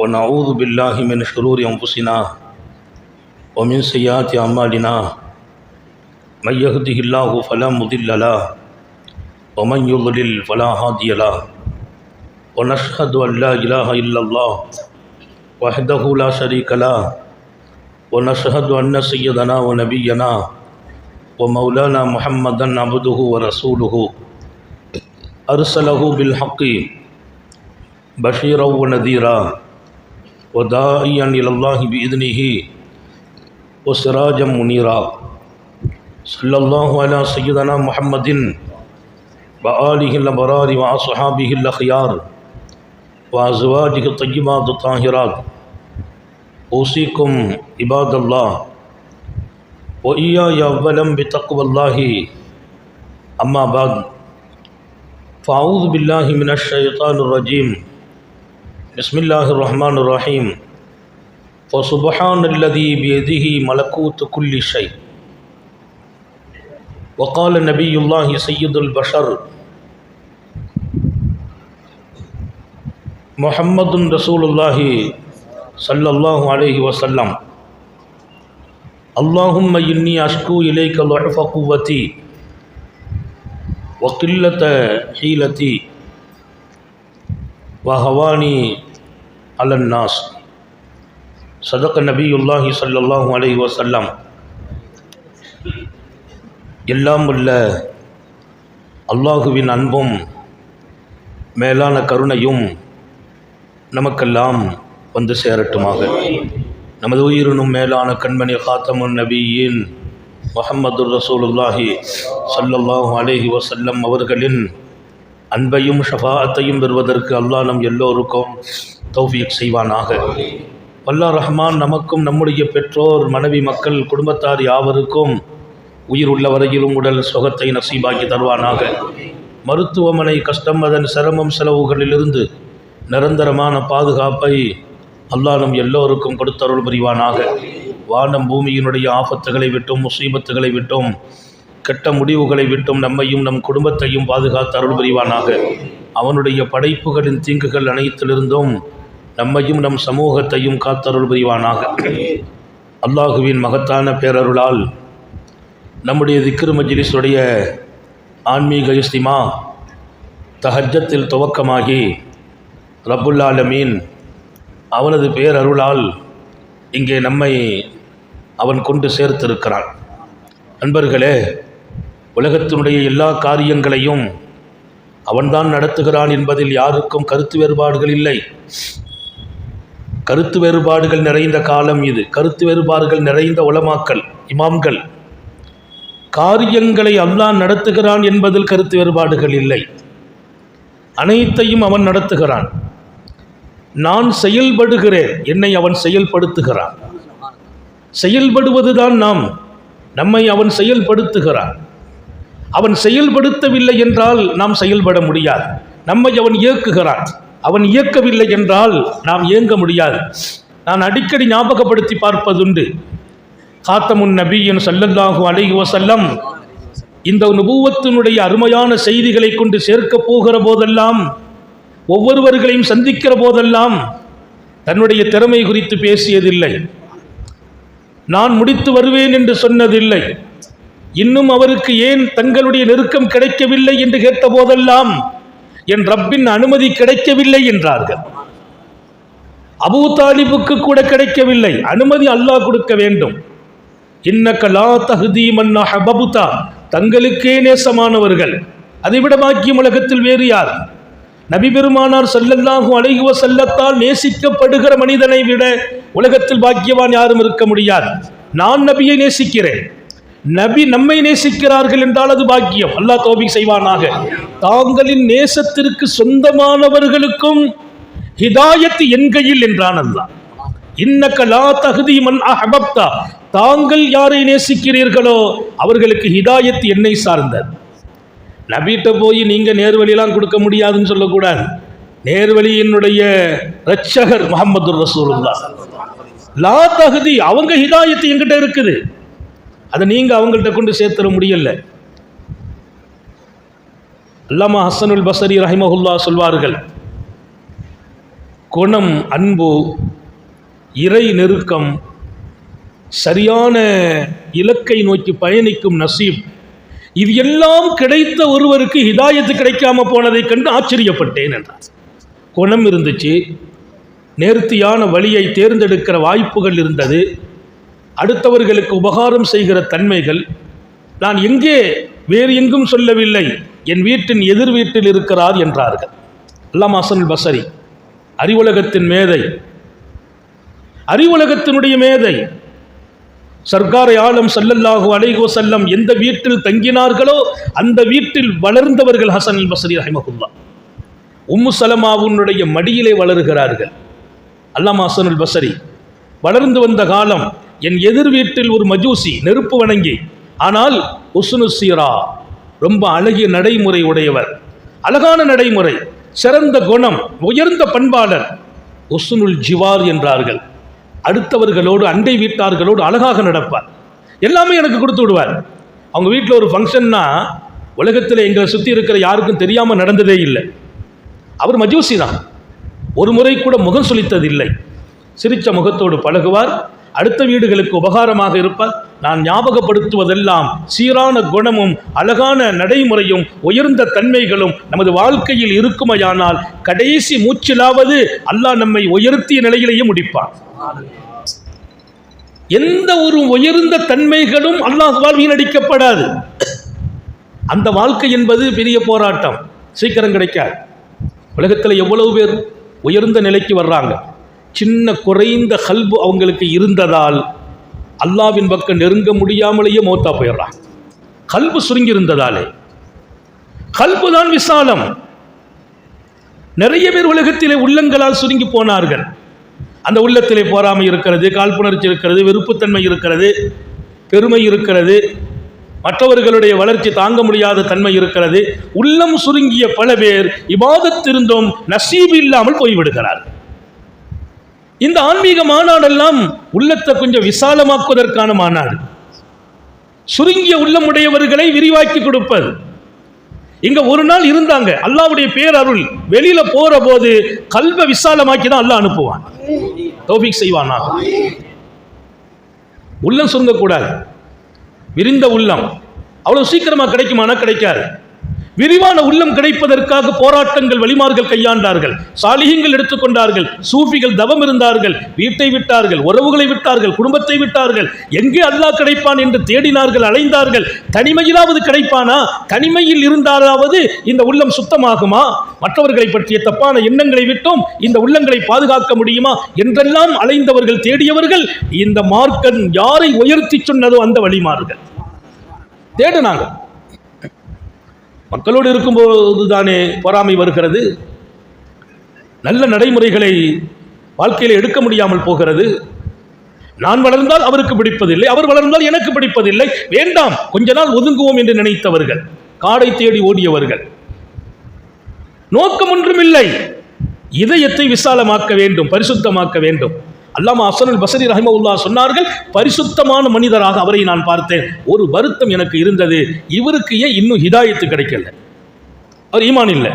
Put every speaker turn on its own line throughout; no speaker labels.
ونعوذ بالله من شرور أنفسنا ومن سيئات أعمالنا من يهده الله فلا مضل له ومن يضلل فلا هادي له ونشهد أن لا إله إلا الله وحده لا شريك له ونشهد أن سيدنا ونبينا ومولانا محمدا عبده ورسوله أرسله بالحق بشيرا ونذيرا و داعین اللہ بدنی ہی و سراجم منیرا صلی اللہ علیہ سیدنا محمدن بعلیہ البرار و صحاب الخیار و ازواجہ طیبات طاہرات اوسی کم عباد اللہ و عیا یا ولم بتقو اللہ. اما بعد، فاعوذ بلّہ من الشیطان الرجیم. بسم الله الرحمن الرحيم فسبحان الذي بيده ملكوت كل شيء وقال نبي الله سيد البشر محمد رسول الله صلى الله عليه وسلم اللهم إني أشكو إليك ضعف قوتي وقلة حيلتي வஹவானி அலன்னாஸ். சதக்க நபியுல்லாஹி சல்லாஹூ அலை வசல்லாம் எல்லாம் உள்ள அல்லாஹுவின் அன்பும் மேலான கருணையும் நமக்கெல்லாம் வந்து சேரட்டுமாக. நமது உயிரினும் மேலான கண்மணி ஹாத்தமுன் நபியின் முகமது ரசூலுல்லாஹி சல்லாஹூ அலஹி வசல்லம் அவர்களின் அன்பையும் ஷஃபாத்தையும் பெறுவதற்கு அல்லாஹ் நம் எல்லோருக்கும் தௌஃபீக் செய்வானாக. வல்லா ரஹ்மான் நமக்கும் நம்முடைய பெற்றோர் மனைவி மக்கள் குடும்பத்தார் யாவருக்கும் உயிர் உள்ள வரையிலும் உடல் சுகத்தை நசீபாக்கி தருவானாக. மருத்துவமனை கஷ்டம் அதன் சிரமம் செலவுகளிலிருந்து நிரந்தரமான பாதுகாப்பை அல்லாஹ் நம் எல்லோருக்கும் கொடுத்தருள் புரிவானாக. வானம் பூமியினுடைய ஆபத்துகளை விட்டும் முசீபத்துகளை விட்டும் கெட்ட முடிவுகளை விட்டும் நம்மையும் நம் குடும்பத்தையும் பாதுகாத்து அருள் புரிவானாக. அவனுடைய படைப்புகளின் தீங்குகள் அனைத்திலிருந்தும் நம்மையும் நம் சமூகத்தையும் காத்தருள் புரிவானாக. அல்லாஹுவின் மகத்தான பேரருளால் நம்முடைய திக்ரு மஜ்லிஸுடைய ஆன்மீக இஸ்திமா தஹஜத்தில் துவக்கமாகி ரபுல்லாலமீன் அவனது பேரருளால் இங்கே நம்மை அவன் கொண்டு சேர்த்திருக்கிறான். நண்பர்களே உலகத்தினுடைய எல்லா காரியங்களையும் அவன்தான் நடத்துகிறான் என்பதில் யாருக்கும் கருத்து வேறுபாடுகள் இல்லை. கருத்து வேறுபாடுகள் நிறைந்த காலம் இது. கருத்து வேறுபாடுகள் நிறைந்த உலமாக்கல் இமாம்கள். காரியங்களை அல்லாஹ் நடத்துகிறான் என்பதில் கருத்து வேறுபாடுகள் இல்லை. அனைத்தையும் அவன் நடத்துகிறான். நான் செயல்படுகிறேன் என்னை அவன் செயல்படுத்துகிறான். செயல்படுவதுதான் நாம். நம்மை அவன் செயல்படுத்துகிறான். அவன் செயல்படுத்தவில்லை என்றால் நாம் செயல்பட முடியாது. நம்மை அவன் இயக்குகிறான். அவன் இயக்கவில்லை என்றால் நாம் இயங்க முடியாது. நான் அடிக்கடி ஞாபகப்படுத்தி பார்ப்பதுண்டு. காத்தமுன் நபியின் சல்லல்லாஹு அலைஹி வசல்லம் இந்த நுபுவத்தினுடைய அருமையான செய்திகளை கொண்டு சேர்க்கப் போகிற போதெல்லாம் ஒவ்வொருவர்களையும் சந்திக்கிற போதெல்லாம் தன்னுடைய திறமை குறித்து பேசியதில்லை. நான் முடித்து வருவேன் என்று சொன்னதில்லை. இன்னும் அவருக்கு ஏன் தங்களுடைய நெருக்கம் கிடைக்கவில்லை என்று கேட்ட போதெல்லாம் என் ரப்பின் அனுமதி கிடைக்கவில்லை என்றார்கள். அபூ தாலிபுக்கு கூட கிடைக்கவில்லை. அனுமதி அல்லாஹ் கொடுக்க வேண்டும். இன்னக்கலா தகுதி மன்னா ஹபபுதா தங்களுக்கே நேசமானவர்கள். அதைவிட பாக்கியம் உலகத்தில் வேறு யார்? நபி பெருமானார் செல்லல்லாகும் அழகுவ செல்லத்தால் நேசிக்கப்படுகிற மனிதனை விட உலகத்தில் பாக்கியவான் யாரும் இருக்க முடியாது. நான் நபியை நேசிக்கிறேன். நபி நம்மை நேசிக்கிறார்கள் என்றால் அது பாக்கியம். அல்லாஹ் தோபி செய்வானாக. தாங்களின் நேசத்திற்கு சொந்தமானவர்களுக்கும் ஹிதாயத்து என் கையில் என்றான் அல்லாஹ். கலா தகுதி மன் அஹபப்தா. தாங்கள் யாரை நேசிக்கிறீர்களோ அவர்களுக்கு ஹிதாயத் என்னை சார்ந்தது. நபிட்ட போய் நீங்கள் நேர்வழியெல்லாம் கொடுக்க முடியாதுன்னு சொல்லக்கூடாது. நேர்வழியினுடைய ரட்சகர் முகமது ரசூலுல்லா லா தகுதி அவங்க ஹிதாயத்து எங்கிட்ட இருக்குது. அதை நீங்கள் அவங்கள்ட்ட கொண்டு சேர்த்துட முடியல. அல்லாமா ஹசனுல் பசரி ரஹிமஹுல்லா சொல்வார்கள் குணம் அன்பு இறை நெருக்கம் சரியான இலக்கை நோக்கி பயணிக்கும் நசீப் இது எல்லாம் கிடைத்த ஒருவருக்கு ஹிதாயத்து கிடைக்காம போனதை கண்டு ஆச்சரியப்பட்டேன் என்றார். குணம் இருந்துச்சு நேர்த்தியான வழியை தேர்ந்தெடுக்கிற வாய்ப்புகள் இருந்தது அடுத்தவர்களுக்கு உபகாரம் செய்கிற தன்மைகள் நான் எங்கே வேறு எங்கும் சொல்லவில்லை. என் வீட்டின் எதிர் வீட்டில் இருக்கிறார் என்றார்கள். அல்லாம் ஹசன் பசரி அறிவுலகத்தின் மேதை. அறிவுலகத்தினுடைய மேதை. சர்க்காரை ஆலம் சல்லல்லாஹு அலைகோ செல்லம் எந்த வீட்டில் தங்கினார்களோ அந்த வீட்டில் வளர்ந்தவர்கள் ஹசன் பசரி ரஹிமகுல்லா உம்மு சலமாவுனுடைய மடியிலே வளர்கிறார்கள். அல்லாம் ஹசன் பசரி வளர்ந்து வந்த காலம் என் எதிர் வீட்டில் ஒரு மஜூசி நெருப்பு வணங்கி. ஆனால் உஸ்னு சீரா ரொம்ப அழகிய நடைமுறை உடையவர். அழகான நடைமுறை சிறந்த குணம் உயர்ந்த பண்பாளர் உஸ்னுல் ஜிவார் என்றார்கள். அடுத்தவர்களோடு அண்டை வீட்டார்களோடு அழகாக நடப்பார். எல்லாமே எனக்கு கொடுத்து விடுவார். அவங்க வீட்டில் ஒரு ஃபங்க்ஷன்னா உலகத்தில் எங்களை சுற்றி இருக்கிற யாருக்கும் தெரியாமல் நடந்ததே இல்லை. அவர் மஜூசி தான் ஒரு முறை கூட முகம் சுழித்ததில்லை சிரித்த முகத்தோடு பழகுவார். அடுத்த வீடுகளுக்கு உபகாரமாக இருப்பார். நான் ஞாபகப்படுத்துவதெல்லாம் சீரான குணமும் அழகான நடைமுறையும் உயர்ந்த தன்மைகளும் நமது வாழ்க்கையில் இருக்குமையானால் கடைசி மூச்சிலாவது அல்லாஹ் நம்மை உயர்த்திய நிலையிலேயே முடிப்பான் எந்த ஒரு உயர்ந்த தன்மைகளும் அல்லாஹ்வால் வீணடிக்கப்படாது அந்த வாழ்க்கை என்பது பெரிய போராட்டம். சீக்கிரம் கிடைக்காது. உலகத்தில் எவ்வளவு பேர் உயர்ந்த நிலைக்கு வர்றாங்க. சின்ன குறைந்த கல்பு அவங்களுக்கு இருந்ததால் அல்லாவின் பக்கம் நெருங்க முடியாமலேயே மௌத்தா போயிடுறான். கல்பு சுருங்கி இருந்ததாலே கல்பு தான் விசாலம். நிறைய பேர் உலகத்திலே உள்ளங்களால் சுருங்கி போனார்கள். அந்த உள்ளத்திலே போராமை இருக்கிறது காழ்ப்புணர்ச்சி இருக்கிறது வெறுப்புத்தன்மை இருக்கிறது பெருமை இருக்கிறது மற்றவர்களுடைய வளர்ச்சி தாங்க முடியாத தன்மை இருக்கிறது. உள்ளம் சுருங்கிய பல பேர் இபாதத்திருந்தும் நசீபு இல்லாமல் போய்விடுகிறார்கள். இந்த ஆன்மீக மாநாடெல்லாம் உள்ளத்தை கொஞ்சம் விசாலமாக்குவதற்கான மாநாடு. சுருங்கிய உள்ளமுடையவர்களை விரிவாக்கி கொடுப்பது. இங்க ஒரு நாள் இருந்தாங்க அல்லாவுடைய பேரருள். வெளியில போற போது கல்வ விசாலமாக்கி தான் அல்லாஹ் அனுப்புவான். தௌபிக் செய்வானா? உள்ளம் சுருங்கக்கூடாது. விரிந்த உள்ளம். அவ்வளவு சீக்கிரமா கிடைக்குமானா? கிடைக்காது. விரிவான உள்ளம் கிடைப்பதற்காக போராட்டங்கள் வழிமார்கள் கையாண்டார்கள். சாலிகங்கள் எடுத்துக்கொண்டார்கள் சூஃபிகள் தவம் இருந்தார்கள். வீட்டை விட்டார்கள். உறவுகளை விட்டார்கள். குடும்பத்தை விட்டார்கள். எங்கே அல்லாஹ் கிடைப்பான் என்று தேடினார்கள் அலைந்தார்கள். தனிமையிலாவது கிடைப்பானா? தனிமையில் இருந்தாலாவது இந்த உள்ளம் சுத்தமாகுமா? மற்றவர்களை பற்றிய தப்பான எண்ணங்களை விட்டும். இந்த உள்ளங்களை பாதுகாக்க முடியுமா? என்றெல்லாம் அலைந்தவர்கள் தேடியவர்கள் இந்த மார்க்கன் யாரை உயர்த்தி சொன்னதோ அந்த வழிமார்கள். தேடினாங்க. மக்களோடு இருக்கும்போது தானே பொறாமை வருகிறது? நல்ல நடைமுறைகளை வாழ்க்கையில் எடுக்க முடியாமல் போகிறது. நான் வளர்ந்தால் அவருக்கு பிடிப்பதில்லை அவர் வளர்ந்தால் எனக்கு பிடிப்பதில்லை. வேண்டாம் கொஞ்ச நாள் ஒதுங்குவோம் என்று நினைத்தவர்கள் காடை தேடி ஓடியவர்கள். நோக்கம் ஒன்றுமில்லை. இதயத்தை விசாலமாக்க வேண்டும் பரிசுத்தமாக்க வேண்டும். அல்லாமா அசனுல் பசரி ரஹிமவுல்லா சொன்னார்கள் பரிசுத்தமான மனிதராக அவரை நான் பார்த்தேன். ஒரு வருத்தம் எனக்கு இருந்தது. இவருக்கு ஏன் இன்னும் ஹிதாயத்து கிடைக்கல? அவர் ஈமான் இல்லை.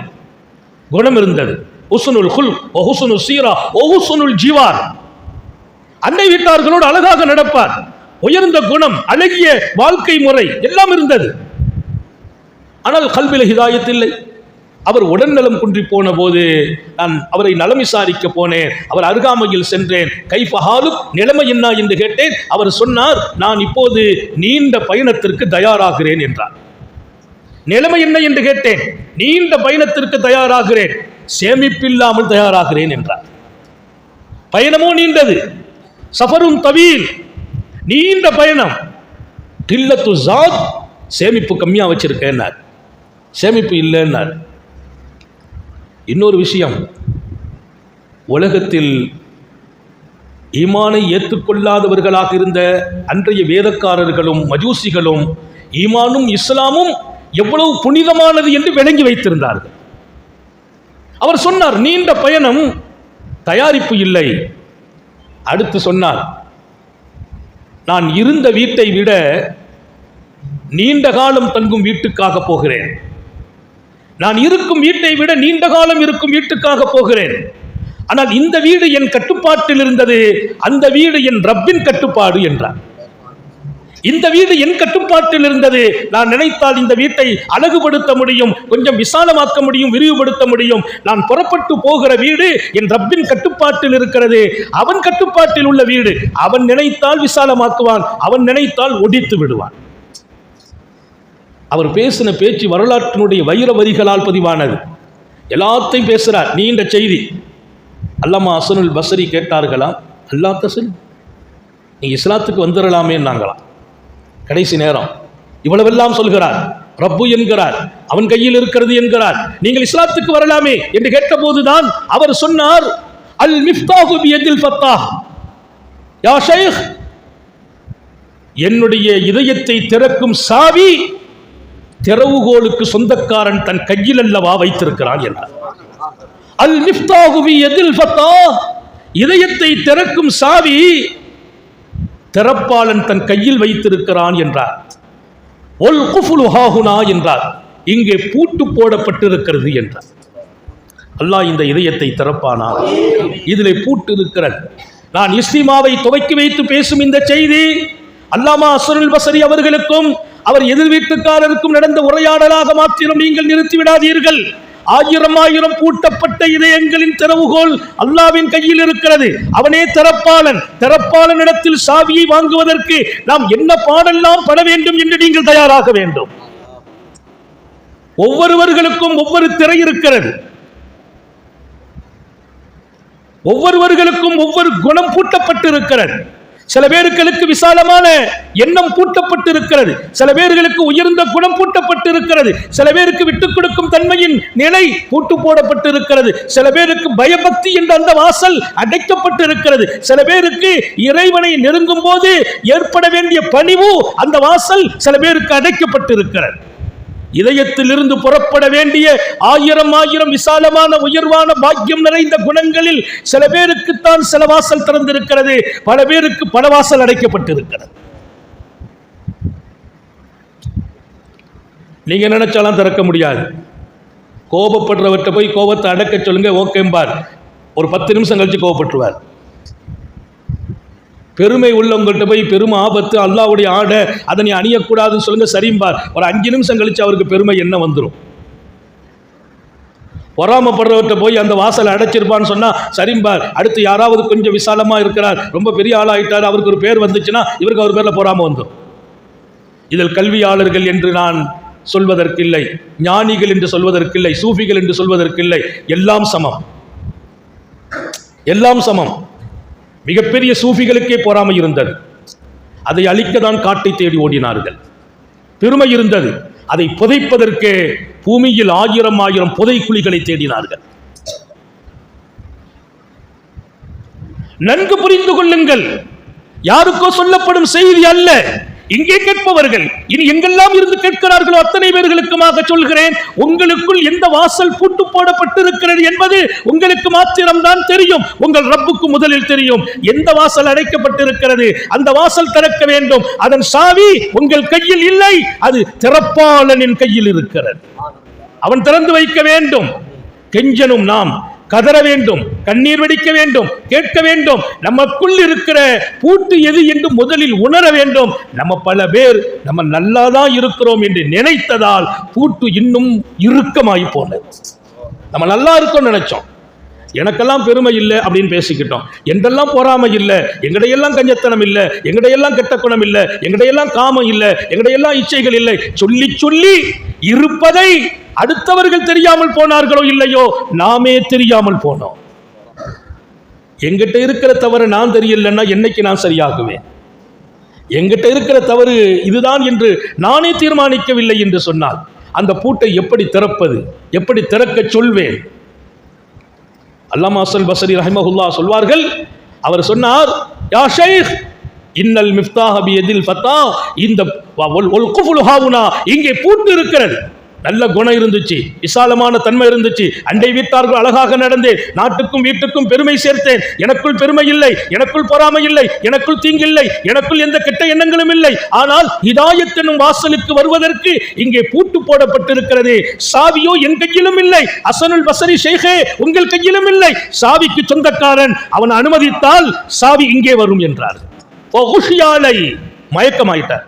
குணம் இருந்தது. உசுனுல் ஹுல் ஒஹுசுனுல் சீரா ஒஹுசுனுல் ஜீவார். அன்னை வீட்டார்களோடு அழகாக நடப்பார். உயர்ந்த குணம் அழகிய வாழ்க்கை முறை எல்லாம் இருந்தது. ஆனால் கல்வியில் ஹிதாயத்து இல்லை. அவர் உடல்நலம் குன்றி போன போது நான் அவரை நலம் விசாரிக்க போனேன். அவர் அருகாமையில் சென்றேன். கைஃபஹாலும் நிலைமை என்ன என்று கேட்டேன். அவர் சொன்னார் நான் இப்போது நீண்ட பயணத்திற்கு தயாராகிறேன் என்றார். நிலைமை என்ன என்று கேட்டேன். நீண்ட பயணத்திற்கு தயாராகிறேன். சேமிப்பில்லாமல் தயாராகிறேன் என்றார். பயணமோ நீண்டது. சஃபரும் தவீல். நீண்ட பயணம். கில்லத்து ஜாத் சேமிப்பு கம்மியாக வச்சிருக்கேன்னார். சேமிப்பு இல்லைன்னார். இன்னொரு விஷயம். உலகத்தில் ஈமானை ஏற்றுக்கொள்ளாதவர்களாக இருந்த அன்றைய வேதக்காரர்களும் மஜூசிகளும் ஈமானும் இஸ்லாமும் எவ்வளவு புனிதமானது என்று விளங்கி வைத்திருந்தார்கள். அவர் சொன்னார் நீண்ட பயணம் தயாரிப்பு இல்லை. அடுத்து சொன்னார் நான் இருந்த வீட்டை விட நீண்ட காலம் தங்கும் வீட்டுக்காக போகிறேன். நான் இருக்கும் வீட்டை விட நீண்ட காலம் இருக்கும் வீட்டுக்காக போகிறேன். ஆனால் இந்த வீடு என் கட்டுப்பாட்டில் இருந்தது. அந்த வீடு என் ரப்பின் கட்டுப்பாடு என்றார். இந்த வீடு என் கட்டுப்பாட்டில் இருந்தது. நான் நினைத்தால் இந்த வீட்டை அழகுபடுத்த முடியும் கொஞ்சம் விசாலமாக்க முடியும் விரிவுபடுத்த முடியும். நான் புறப்பட்டு போகிற வீடு என் ரப்பின் கட்டுப்பாட்டில் இருக்கிறது. அவன் கட்டுப்பாட்டில் உள்ள வீடு. அவன் நினைத்தால் விசாலமாக்குவான் அவன் நினைத்தால் ஒடித்து விடுவான். அவர் பேசின பேச்சு வரலாற்றினுடைய வைர வரிகளால் பதிவானது. எல்லாத்தையும் பேசுறார். நீண்ட செய்தி. அல்லாமா அசனுல் பசரி கேட்டார்களா? அல்லா சொல்லு நீ இஸ்லாத்துக்கு வந்துடலாமே நாங்களாம். கடைசி நேரம். இவ்வளவெல்லாம் சொல்கிறார். ரப்பு என்கிறார். அவன் கையில் இருக்கிறது என்கிறார். நீங்கள் இஸ்லாத்துக்கு வரலாமே என்று கேட்டபோதுதான் அவர் சொன்னார். அல் மிஃப்தாஹு பியதில் ஃபத்தாஹ். யா ஷைக் என்னுடைய இதயத்தை திறக்கும் சாவி திறவுகோலுக்கு சொந்தக்காரன் தன் கையில் அல்லவா வைத்திருக்கிறான் என்றார். அல் மிஃப்தாஹு எதில் ஃபத்தா. இதயத்தை திறக்கும் சாவி திறப்பாளன் தன் கையில் வைத்திருக்கிறான் என்றார். ஒல் குஃபுலு ஹாகுனா என்றார். இங்கே பூட்டு போடப்பட்டிருக்கிறது என்றார். அல்லாஹ் இந்த இதயத்தை திறப்பானா? இதில் பூட்டு இருக்கிறது நான் இஸ்லிமாவை துவக்கி வைத்து பேசும் இந்த செய்தி அல்லாமா அசருல் பசரி அவர்களுக்கும் அவர் எதிர் வீட்டுக்காரருக்கும் நடந்த உரையாடலாக மாத்திரம் நீங்கள் நிறுத்திவிடாதீர்கள். ஆயிரம் ஆயிரம் பூட்டப்பட்ட இதயங்களின் திறவுகோல் அல்லாவின் கையில் இருக்கிறது. அவனே திறப்பாளன். திறப்பாளன் இடத்தில் சாவியை வாங்குவதற்கு நாம் என்ன பாடெல்லாம் பட வேண்டும் என்று நீங்கள் தயாராக வேண்டும். ஒவ்வொருவர்களுக்கும் ஒவ்வொரு திரை இருக்கிறது. ஒவ்வொருவர்களுக்கும் ஒவ்வொரு குணம் பூட்டப்பட்டு இருக்கிறது சில பேர்களுக்கு விசாலமான எண்ணம் பூட்டப்பட்டு இருக்கிறது சில பேர்களுக்கு உயர்ந்த குணம் பூட்டப்பட்டு இருக்கிறது சில பேருக்கு விட்டுக் கொடுக்கும் தன்மையின் நிலை பூட்டு போடப்பட்டு இருக்கிறது சில பேருக்கு பயபக்தி என்ற அந்த வாசல் அடைக்கப்பட்டு இருக்கிறது சில பேருக்கு இறைவனை நெருங்கும் போது ஏற்பட வேண்டிய பணிவு அந்த வாசல் சில பேருக்கு அடைக்கப்பட்டு இருக்கிறது இதயத்திலிருந்து புறப்பட வேண்டிய ஆயிரம் ஆயிரம் விசாலமான உயர்வான பாக்கியம் நிறைந்த குணங்களில் சில பேருக்குத்தான் சில வாசல் திறந்திருக்கிறது. பல பேருக்கு பல வாசல் அடைக்கப்பட்டிருக்கிறது. நீங்க நினைச்சாலாம் திறக்க முடியாது. கோபப்படுறவர்கிட்ட போய் கோபத்தை அடக்க சொல்லுங்க ஓகேம்பார். ஒரு பத்து நிமிஷம் கழிச்சு கோபப்பட்டுருவார். பெருமை உள்ளவங்கள்ட்ட போய் பெரும் ஆபத்து அல்லாவுடைய ஆடை அதை நீ அணியக்கூடாதுன்னு சொல்லுங்க சரிம்பார். ஒரு அஞ்சு நிமிஷம் கழிச்சு அவருக்கு பெருமை என்ன வந்துடும் பொறாமப்படுறவர்கிட்ட போய் அந்த வாசலை அடைச்சிருப்பான்னு சொன்னால் சரிம்பார். அடுத்து யாராவது கொஞ்சம் விசாலமாக இருக்கிறார் ரொம்ப பெரிய ஆளாகிட்டார் அவருக்கு ஒரு பேர் வந்துச்சுன்னா இவருக்கு அவர் பேரில் பொறாம வந்துடும் இதில் கல்வியாளர்கள் என்று நான் சொல்வதற்கில்லை ஞானிகள் என்று சொல்வதற்கில்லை சூஃபிகள் என்று சொல்வதற்கில்லை எல்லாம் சமம். எல்லாம் சமம். மிகப்பெரிய சூஃபிகளுக்கே பொறாமை இருந்தது. அதை அழிக்க தான் காட்டை தேடி ஓடினார்கள். பெருமை இருந்தது. அதை புதைப்பதற்கு பூமியில் ஆயிரம் ஆயிரம் புதை குழிகளை தேடினார்கள். நன்கு புரிந்து கொள்ளுங்கள். யாருக்கோ சொல்லப்படும் செய்தி அல்ல. இங்கே கேட்பவர்கள் இனி எங்கெல்லாம் இருந்து கேட்கிறார்களோ அத்தனை பேர்களுக்குமாக சொல்கிறேன் உங்களுக்குள் எந்த வாசல் பூட்டு போடப்பட்டிருக்கிறது என்பது உங்களுக்கு மாத்திரம்தான் தெரியும். உங்கள் ரப்புக்கு முதலில் தெரியும். எந்த வாசல் அடைக்கப்பட்டிருக்கிறது? அந்த வாசல் திறக்க வேண்டும். அதன் சாவி உங்கள் கையில் இல்லை. அது திறப்பாளனின் கையில் இருக்கிறது. அவன் திறந்து வைக்க வேண்டும். கெஞ்சனும் நாம். கதற வேண்டும் கண்ணீர் வெடிக்க வேண்டும் கேட்க வேண்டும். நமக்குள் இருக்கிற பூட்டு எது என்று முதலில் உணர வேண்டும். நம்ம பல பேர் நம்ம நல்லாதான் இருக்கிறோம் என்று நினைத்ததால் பூட்டு இன்னும் இறுக்கமாகி போனது. நம்ம நல்லா இருக்கோம்னு நினைச்சோம். எனக்கெல்லாம் பெருமை இல்லை அப்படின்னு பேசிக்கிட்டோம். எங்கெல்லாம் பொறாமை இல்லை எங்கடையெல்லாம் கஞ்சத்தனம் இல்லை எங்கடையெல்லாம் கெட்ட குணம் இல்லை எங்கடையெல்லாம் காமம் இல்லை எங்கடையெல்லாம் இச்சைகள் இல்லை சொல்லி சொல்லி இருப்பதை அடுத்தவர்கள் தெரியாமல் போனார்களோ இல்லையோ நாமே தெரியாமல் போனோம். எங்கிட்ட இருக்கிற தவறு நான் தெரியலன்னா என்னைக்கு நான் சரியாகுவேன்? எங்கிட்ட இருக்கிற தவறு இதுதான் என்று நானே தீர்மானிக்கவில்லை என்று சொன்னால் அந்த பூட்டை எப்படி திறப்பது எப்படி திறக்க சொல்வேன்? அல்லாமா அசல் பசரி ரஹிமஹுல்லா சொல்வார்கள். அவர் சொன்னார் யா ஷைக் இன்னல் மிஃப்தாஹ எதில் ஃபத்தா இந்த ஒல் ஒல் குஃபுல் ஹாவுனா இங்கே பூட்டு இருக்கிறது நல்ல குணம் இருந்துச்சு விசாலமான தன்மை இருந்துச்சு. அண்டை வீட்டார்கள் அழகாக நடந்தேன் நாட்டுக்கும் வீட்டுக்கும் பெருமை சேர்த்தேன். எனக்குள் பெருமை இல்லை எனக்குள் பொறாமை இல்லை எனக்குள் தீங்கில்லை எனக்குள் எந்த கெட்ட எண்ணங்களும் இல்லை. ஆனால் ஹிதாயத் என்னும் வாசலுக்கு வருவதற்கு இங்கே பூட்டு போடப்பட்டிருக்கிறது. சாவியோ என் கையிலும் இல்லை. அசனுல் பசரி ஷேகே உங்கள் கையிலும் இல்லை. சாவிக்கு சொந்தக்காரன் அவன் அனுமதித்தால் சாவி இங்கே வரும் என்றார் மயக்கமாயிட்டார்.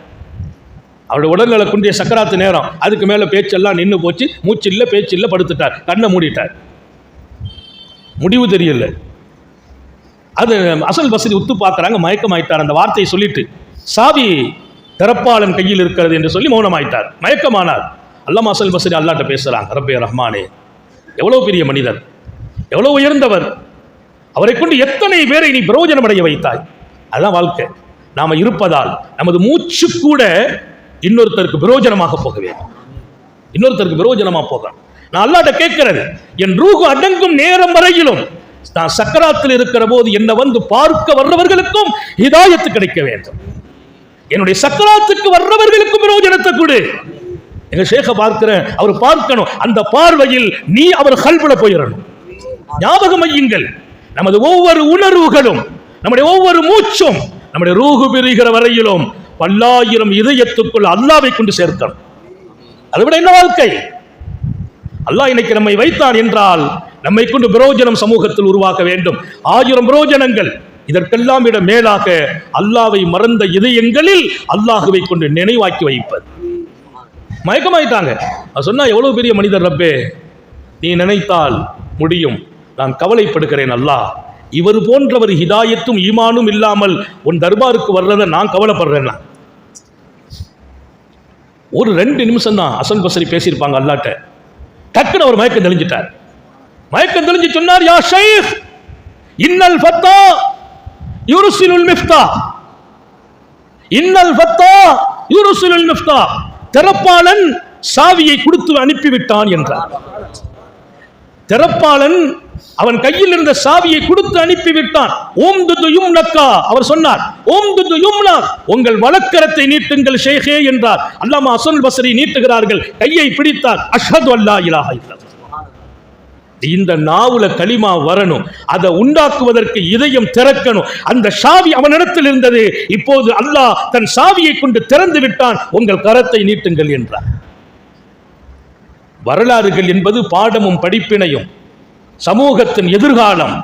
அவருடைய உடல்நல குன்றிய சக்கராத்து நேரம். அதுக்கு மேலே பேச்செல்லாம் நின்று போச்சு. மூச்சு இல்லை பேச்சு இல்லை படுத்துட்டார். கண்ணை மூடிட்டார். முடிவு தெரியல. அது அசல் வசதி உத்து பார்க்குறாங்க மயக்கமாயிட்டார். அந்த வார்த்தையை சொல்லிட்டு சாவி திறப்பாளன் கையில் இருக்கிறது என்று சொல்லி மௌனமாயிட்டார். மயக்கமானார். அல்லாம அசல் வசதி அல்லாட்ட பேசுகிறாங்க ரப்பே ரஹ்மானே எவ்வளோ பெரிய மனிதர். எவ்வளோ உயர்ந்தவர். அவரை கொண்டு எத்தனை பேரை நீ பிரயோஜனமடைய வைத்தாய்? அதுதான் வாழ்க்கை. நாம் இருப்பதால் நமது மூச்சு கூட இன்னொருத்தருக்கு பிரயோஜனமாக போக வேண்டும். இன்னொருத்தருக்கு பிரயோஜனமாக போகணும் நான் அல்லாட்ட கேட்கிறது என் ரூகு அடங்கும் நேரம் வரையிலும் நான் சக்கராத்தில் இருக்கிற போது என்னை வந்து பார்க்க வர்றவர்களுக்கும் இதாயத்து கிடைக்க வேண்டும். என்னுடைய சக்கராத்துக்கு வர்றவர்களுக்கும் பிரயோஜனத்தை கொடு. எங்க ஷேக பார்க்கிறேன் அவர் பார்க்கணும். அந்த பார்வையில் நீ அவர் கல்வில போயிடணும் ஞாபகம் ஐயுங்கள் நமது ஒவ்வொரு உணர்வுகளும் நம்முடைய ஒவ்வொரு மூச்சும் நம்முடைய ரூகு பிரிகிற வரையிலும் பல்லாயிரம் இதயத்துக்குள் அல்லாவை கொண்டு சேர்க்கணும் அதை விட என்ன வாழ்க்கை? அல்லாஹ் இன்னைக்கு நம்மை வைத்தான் என்றால் நம்மை கொண்டு பிரயோஜனம் சமூகத்தில் உருவாக்க வேண்டும். ஆயிரம் பிரயோஜனங்கள். இதற்கெல்லாம் விட மேலாக அல்லாவை மறந்த இதயங்களில் அல்லாஹுவை கொண்டு நினைவாக்கி வைப்பது. மயக்கமாயிட்டாங்க. சொன்னா எவ்வளவு பெரிய மனிதர் ரப்பே? நீ நினைத்தால் முடியும். நான் கவலைப்படுகிறேன் அல்லாஹ். இவர் போன்றவர் ஹிதாயத்தும் ஈமானும் இல்லாமல் உன் தர்பாருக்கு வர்றதை நான் கவலைப்படுறேன் ஒரு ரெண்டு நிமிஷம் தான் அசன் பசரி பேசியிருப்பாங்க அல்லாட்ட. டக்குன்னு அவர் மயக்கம் தெளிஞ்சிட்டார். மயக்கம் தெளிஞ்சு சொன்னார் யா ஷைஃப் இன்னல் ஃபத்தா யுருசிலுல் மிஃப்தா. இன்னல் ஃபத்தா யுருசிலுல் மிஃப்தா. திறப்பாளன் சாவியை கொடுத்து அனுப்பிவிட்டான் என்றார். திறப்பாளன் அவன் கையில் இருந்த சாவியை கொடுத்து அனுப்பிவிட்டான். ஓம் துது யும்னக்கா அவர் சொன்னார். ஓம் துது யும்னா உங்கள் வழக்கரத்தை நீட்டுங்கள் ஷேகே என்றார். அல்லாமா அசல் பசரி நீட்டுகிறார்கள். கையை பிடித்தார். அஷது அல்லா இலாக இந்த நாவுல களிமா வரணும். அதை உண்டாக்குவதற்கு இதயம் திறக்கணும். அந்த சாவி அவனிடத்தில் இருந்தது. இப்போது அல்லாஹ் தன் சாவியை கொண்டு திறந்து விட்டான். உங்கள் கரத்தை நீட்டுங்கள் என்றார். வரலாறுகள் என்பது பாடமும் படிப்பினையும். சமூகத்தின் எதிர்காலம்.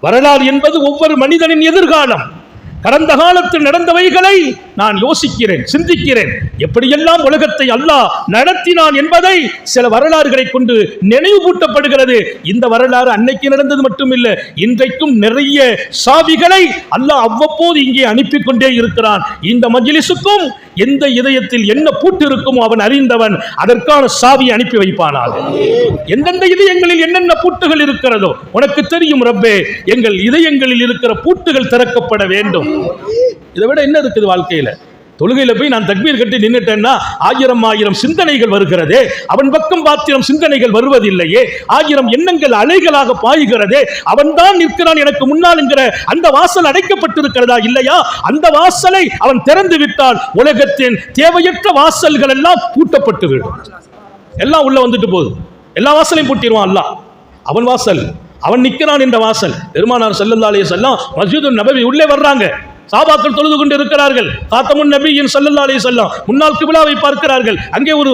வரலாறு என்பது ஒவ்வொரு மனிதனின் எதிர்காலம். கடந்த காலத்தில் நடந்தவைகளை நான் யோசிக்கிறேன் சிந்திக்கிறேன். எப்படியெல்லாம் உலகத்தை அல்லாஹ் நடத்தினான் என்பதை சில வரலாறுகளை கொண்டு நினைவுபூட்டப்படுகிறது. இந்த வரலாறு அன்னைக்கு நடந்தது மட்டுமில்லை இன்றைக்கும் நிறைய சாவிகளை அல்லாஹ் அவ்வப்போது இங்கே அனுப்பி கொண்டே இருக்கிறான். இந்த மஜிலிசுக்கும் எந்த இதயத்தில் என்ன பூட்டு இருக்குமோ அவன் அறிந்தவன் அதற்கான சாவியை அனுப்பி வைப்பானாக. எந்தெந்த இதயங்களில் என்னென்ன பூட்டுகள் இருக்கிறதோ உனக்கு தெரியும் ரப்பே எங்கள் இதயங்களில் இருக்கிற பூட்டுகள் திறக்கப்பட வேண்டும். இதை விட என்ன இருக்குது வாழ்க்கையில? தொழுகையில போய் நான் தக்பீர் கட்டி நின்னுட்டேன்னா ஆயிரம் ஆயிரம் சிந்தனைகள் வருகிறதே. அவன் பக்கம் பாத்திரம் சிந்தனைகள் வருவதில்லையே. ஆயிரம் எண்ணங்கள் அலைகளாக பாய்கிறதே. அவன் தான் நிற்கிறான் எனக்கு முன்னால் என்கிற அந்த வாசல் அடைக்கப்பட்டிருக்கிறதா இல்லையா? அந்த வாசலை அவன் திறந்து விட்டால் உலகத்தின் தேவையற்ற வாசல்கள் எல்லாம் பூட்டப்பட்டு விடும். எல்லாம் உள்ள வந்துட்டு போகுது. எல்லா வாசலையும் பூட்டிடுவான் அல்லாஹ். அவன் வாசல். அவன் நிற்கிறான் என்ற வாசல். பெருமானார் ஸல்லல்லாஹு அலைஹி வஸல்லம் மஸ்ஜிது நபவி உள்ளே வர்றாங்க. சாபாக்கள் தொழுது கொண்டு இருக்கிறார்கள் காத்தமுன் நபியின் ஸல்லல்லாஹு அலைஹி முன்னாள் கிபிலாவை பார்க்கிறார்கள். அங்கே ஒரு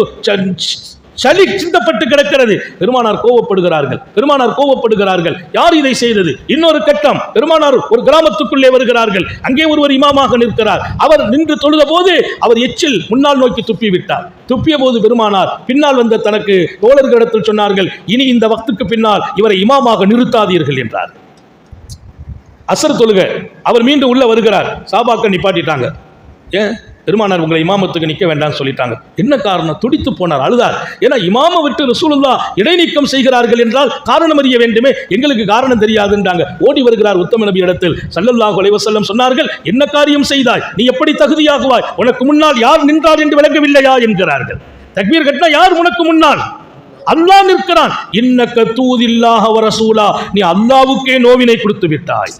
சளி சிந்தப்பட்டு கிடக்கிறது. பெருமானார் கோவப்படுகிறார்கள். பெருமானார் கோவப்படுகிறார்கள். யார் இதை செய்தது? இன்னொரு கட்டம். பெருமானார் ஒரு கிராமத்துக்குள்ளே வருகிறார்கள். அங்கே ஒருவர் இமாமாக நிற்கிறார். அவர் நின்று தொழுத போது அவர் எச்சில் முன்னால் நோக்கி துப்பி விட்டார் துப்பிய போது பெருமானார் பின்னால் வந்த தனக்கு தோழர்களிடத்தில் சொன்னார்கள் இனி இந்த வக்துக்கு பின்னால் இவரை இமாமாக நிறுத்தாதீர்கள் என்றார். அசர் தொழுக. அவர் மீண்டும் உள்ள வருகிறார். சாபாக்க நிப்பாட்டிட்டாங்க. ஏன்? பெருமானார் உங்களை இமாமத்துக்கு நிற்க வேண்டாம்னு சொல்லிட்டாங்க. என்ன காரணம்? துடித்து போனார் அழுதார். ஏன்னா இமாம விட்டு ரசூலுல்லா இடைநீக்கம் செய்கிறார்கள் என்றால் காரணம் அறிய வேண்டுமே எங்களுக்கு காரணம் தெரியாதுன்றாங்க. ஓடி வருகிறார் உத்தம நபி இடத்தில். சல்லல்லாஹு அலைஹி சொன்னார்கள் என்ன காரியம் செய்தாய்? நீ எப்படி தகுதியாகுவாய்? உனக்கு முன்னால் யார் நின்றார் என்று விளங்கவில்லையா? என்கிறார்கள். தக்பீர் கட்டினா யார் உனக்கு முன்னால்? அல்லாஹ் நிற்கிறான். இன்னக்க தூதில்லாஹ வரசூலா நீ அல்லாவுக்கே நோவினை கொடுத்து விட்டாய்.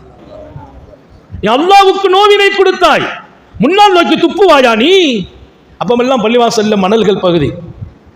நீ அல்லாவுக்கு நோவினை கொடுத்தாய். முன்னால் நோக்கி துப்புவாயா நீ? அப்பமெல்லாம் பள்ளிவாசல்ல மணல்கள் பகுதி.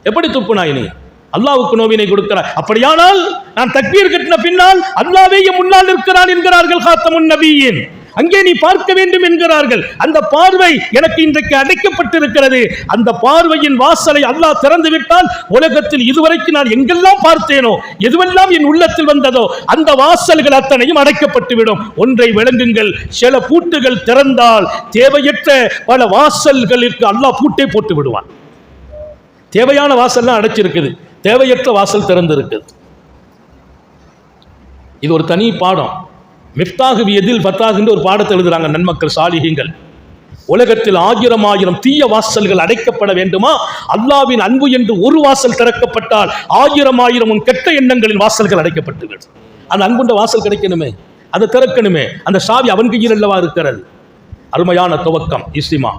எப்படி துப்புனாய் நீ? அல்லாவுக்கு நோவினை கொடுக்கிறார் அப்படியானால் நான் தக்பீர் கட்டின பின்னால் அல்லாவே முன்னால் இருக்கிறான் என்கிறார்கள் காத்தமுன் நபியின். அங்கே நீ பார்க்க வேண்டும் என்கிறார்கள். அந்த பார்வை எனக்கு இன்றைக்கு அடைக்கப்பட்டிருக்கிறது. அந்த பார்வையின் வாசலை அல்லாஹ் திறந்து விட்டால் உலகத்தில் இதுவரைக்கும் நான் எங்கெல்லாம் பார்த்தேனோ எதுவெல்லாம் என் உள்ளத்தில் வந்ததோ அந்த வாசல்கள் அத்தனையும் அடைக்கப்பட்டுவிடும். ஒன்றை விளங்குங்கள். சில பூட்டுகள் திறந்தால் தேவையற்ற பல வாசல்களுக்கு அல்லாஹ் பூட்டே போட்டு விடுவான். தேவையான வாசல்லாம் அடைச்சிருக்குது. தேவையற்ற வாசல் திறந்திருக்குது. இது ஒரு தனி பாடம். மிப்தாகு எதில் பத்தாகுன்ற ஒரு பாடத்தை எழுதுறாங்க நன்மக்கள் சாலிகங்கள் உலகத்தில் ஆயிரம் ஆயிரம் தீய வாசல்கள் அடைக்கப்பட வேண்டுமா? அல்லாவின் அன்பு என்று ஒரு வாசல் திறக்கப்பட்டால் ஆயிரம் ஆயிரம் உன் கெட்ட எண்ணங்களின் வாசல்கள் அடைக்கப்பட்டுகள் அந்த அன்புண்ட வாசல் கிடைக்கணுமே. அதை திறக்கணுமே. அந்த சாவி அவன் கையில் அல்லவா இருக்கிறது? அருமையான துவக்கம் இஸ்லிமா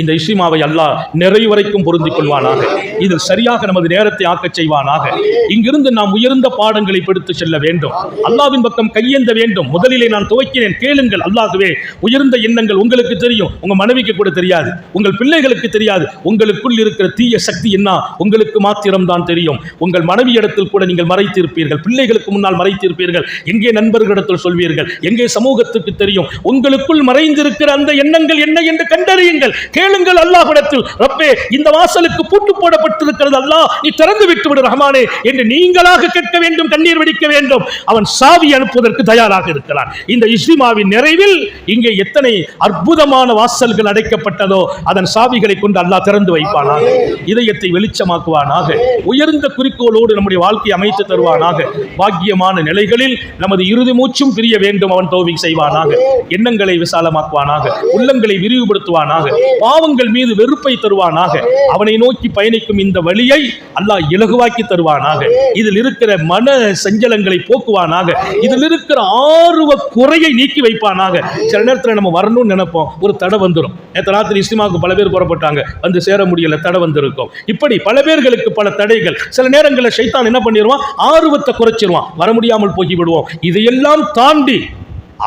இந்த இஸ்லிமாவை அல்லாஹ் நிறைவரைக்கும் பொருந்திக் கொள்வானாக இதில் சரியாக நமது நேரத்தை ஆக்கச் செய்வானாக. இங்கிருந்து நாம் உயர்ந்த பாடங்களை பிடித்து செல்ல வேண்டும். அல்லாவின் பக்கம் கையேந்த வேண்டும். முதலிலே நான் துவைக்கிறேன் கேளுங்கள் அல்லாகவே உயர்ந்த எண்ணங்கள் உங்களுக்கு தெரியும். உங்கள் மனைவிக்கு கூட தெரியாது. உங்கள் பிள்ளைகளுக்கு தெரியாது. உங்களுக்குள் இருக்கிற தீய சக்தி என்ன? உங்களுக்கு மாத்திரம்தான் தெரியும். உங்கள் மனைவி இடத்தில் கூட நீங்கள் மறைத்திருப்பீர்கள். பிள்ளைகளுக்கு முன்னால் மறைத்திருப்பீர்கள். எங்கே நண்பர்களிடத்தில் சொல்வீர்கள். எங்கே சமூகத்துக்கு தெரியும். உங்களுக்குள் மறைந்திருக்கிற அந்த எண்ணங்கள் என்ன என்று கண்டறியுங்கள். கேளுங்கள் அல்லாஹிடத்தில் ரப்பே இந்த வாசலுக்கு பூட்டு போடப்பட்டிருக்கிறது அல்லாஹ் நீ திறந்து விட்டு விடு ரஹ்மானே என்று நீங்களாக கேட்க வேண்டும் கண்ணீர் வெடிக்க வேண்டும். அவன் சாவி அனுப்புவதற்கு தயாராக இருக்கிறான். இந்த இஸ்லிமாவின் நிறைவில் இங்கே எத்தனை அற்புதமான வாசல்கள் அடைக்கப்பட்டதோ அதன் சாவிகளை கொண்டு அல்லாஹ் திறந்து வைப்பானாக. இதயத்தை வெளிச்சமாக்குவானாக. உயர்ந்த குறிக்கோளோடு நம்முடைய வாழ்க்கையை அமைத்து தருவானாக. பாக்கியமான நிலைகளில் நமது இறுதி மூச்சும் பிரிய வேண்டும் அவன் தோவி செய்வானாக. எண்ணங்களை விசாலமாக்குவானாக. உள்ளங்களை விரிவுபடுத்துவானாக. பாவங்கள் மீது வெறுப்பை தருவானாக. அவனை நோக்கி பயணிக்கும் இந்த வழியை அல்லாஹ் இலகுவாக்கி தருவானாக. இதில் இருக்கிற மன சஞ்சலங்களை போக்குவானாக. இதில் இருக்கிற ஆர்வ குறையை நீக்கி வைப்பானாக. சில நேரத்தில் நம்ம வரணும்னு நினைப்போம். ஒரு தடை வந்துடும் நேற்று ராத்திரி இஸ்லிமாவுக்கு பல பேர் புறப்பட்டாங்க. வந்து சேர முடியல தடை வந்திருக்கும். இப்படி பல பேர்களுக்கு பல தடைகள். சில நேரங்களில் சைத்தான் என்ன பண்ணிடுவான் ஆர்வத்தை குறைச்சிருவான். வர முடியாமல் போகி விடுவோம் இதையெல்லாம் தாண்டி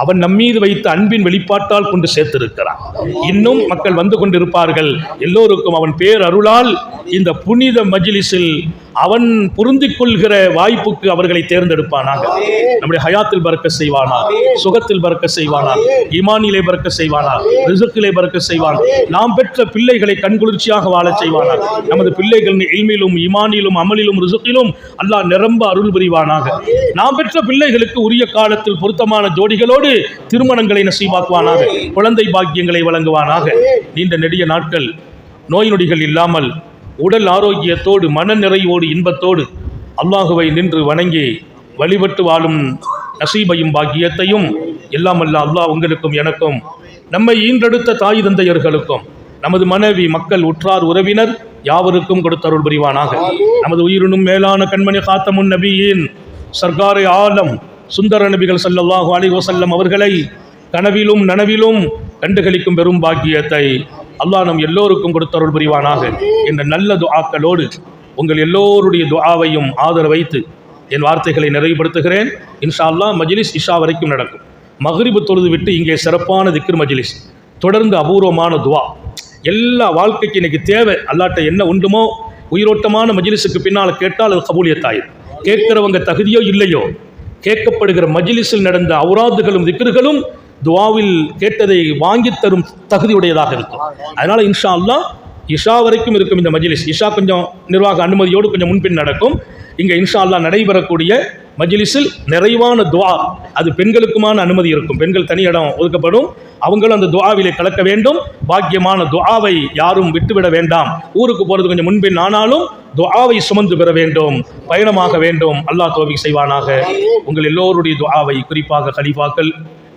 அவன் நம்மீது வைத்த அன்பின் வெளிப்பாட்டால் கொண்டு சேர்த்திருக்கிறான். இன்னும் மக்கள் வந்து கொண்டிருப்பார்கள். எல்லோருக்கும் அவன் பேர் அருளால் இந்த புனித மஜ்லிஸில் அவன் பொருந்திக் கொள்கிற வாய்ப்புக்கு அவர்களை தேர்ந்தெடுப்பானாக. நம்முடைய ஹயாத்தில் பறக்க செய்வானா சுகத்தில் பறக்க செய்வானா ஈமானிலே பறக்க செய்வானா ரிசுக்கிலே பறக்க செய்வான் நாம் பெற்ற பிள்ளைகளை கண்குளிர்ச்சியாக வாழச் செய்வானா நமது பிள்ளைகள் இல்மிலும் ஈமானிலும் அமலிலும் ரிசுக்கிலும் அல்லாஹ் நிரம்ப அருள் புரிவானாக. நாம் பெற்ற பிள்ளைகளுக்கு உரிய காலத்தில் பொருத்தமான ஜோடிகளோடு திருமணங்களை நசீவாக்குவானாக குழந்தை பாக்கியங்களை வழங்குவானாக. நீண்ட நெடிய நாட்கள் நோய் நொடிகள் இல்லாமல் உடல் ஆரோக்கியத்தோடு மன நிறைவோடு இன்பத்தோடு அல்லாஹுவை நின்று வணங்கி வழிபட்டு வாழும் நசீபையும் பாக்கியத்தையும் எல்லாம் அல்ல அல்லாஹ் உங்களுக்கும் எனக்கும் நம்மை ஈன்றெடுத்த தாய் தந்தையர்களுக்கும் நமது மனைவி மக்கள் உற்றார் உறவினர் யாவருக்கும் கொடுத்தருள் புரிவானாக. நமது உயிரினும் மேலான கண்மணி காத்தமுன் நபியின் சர்க்காரை ஆலம் சுந்தர நபிகள் ஸல்லல்லாஹு அலி வசல்லம் அவர்களை கனவிலும் நனவிலும் கண்டுகளிக்கும் பெரும் பாக்கியத்தை அல்லாஹ் நம் எல்லோருக்கும் கொடுத்தருள் புரிவானாக. என்ற நல்ல துஆக்களோடு உங்கள் எல்லோருடைய துஆவையும் ஆதரவு வைத்து என் வார்த்தைகளை நிறைவுபடுத்துகிறேன். இன்ஷா அல்லா மஜ்லிஸ் இஷா வரைக்கும் நடக்கும். மகரிபு தொழுது விட்டு இங்கே சிறப்பான திக்ர் மஜ்லிஸ். தொடர்ந்து அபூர்வமான துவா. எல்லா வாழ்க்கைக்கு இன்னைக்கு தேவை. அல்லாட்ட என்ன உண்டுமோ உயிரோட்டமான மஜிலிஸுக்கு பின்னால் கேட்டால் அது கபூலியத்தாயிரும் கேட்கிறவங்க தகுதியோ இல்லையோ கேட்கப்படுகிற மஜிலிஸில் நடந்த அவுராதுகளும் திக்ருகளும் துவாவில் கேட்டதை வாங்கித் தரும் தகுதியுடையதாக இருக்கும். அதனால் இன்ஷா அல்லா இஷா வரைக்கும் இருக்கும் இந்த மஜிலிஸ். இஷா கொஞ்சம் நிர்வாக அனுமதியோடு கொஞ்சம் முன்பின் நடக்கும். இங்கே இன்ஷா அல்லா நடைபெறக்கூடிய மஜிலிஸில் நிறைவான துவா அது பெண்களுக்குமான அனுமதி இருக்கும். பெண்கள் தனி இடம் ஒதுக்கப்படும். அவங்களும் அந்த துவாவிலே கலக்க வேண்டும். பாக்கியமான துவாவை யாரும் விட்டுவிட வேண்டாம். ஊருக்கு போகிறது கொஞ்சம் முன்பின் ஆனாலும் துவாவை சுமந்து பெற வேண்டும். பயணமாக வேண்டும். அல்லாஹ் தோவி செய்வானாக. உங்கள் எல்லோருடைய துவாவை குறிப்பாக கலிஃபாக்கள்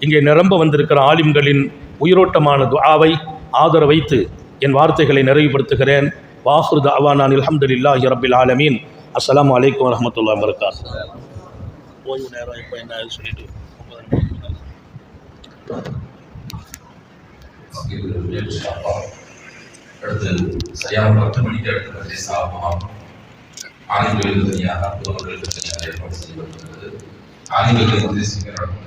இங்கே நிரம்ப வந்திருக்கிற ஆலிம்களின் உயிரோட்டமான துஆவை ஆதர வைத்து என் வார்த்தைகளை நிறைவுபடுத்துகிறேன். வாஹுர் தாவானான் அல்ஹம்துலில்லாஹி ரப்பில் ஆலமீன். அஸ்லாம் வலைக்கம் வரமத்துல்லா வரகாத் ஓய்வு நேரம் இப்போ என்ன சொல்லிட்டு
அடுத்து சரியாக பத்து மணிக்கு அடுத்த மஜ்லிஸ் ஆகும். தனியாக பொதுமக்களுக்கு தனியாக ஏற்பாடு செய்யப்பட்டுள்ளது ஆணைகளுக்கு சீக்கிரம் நடக்கும்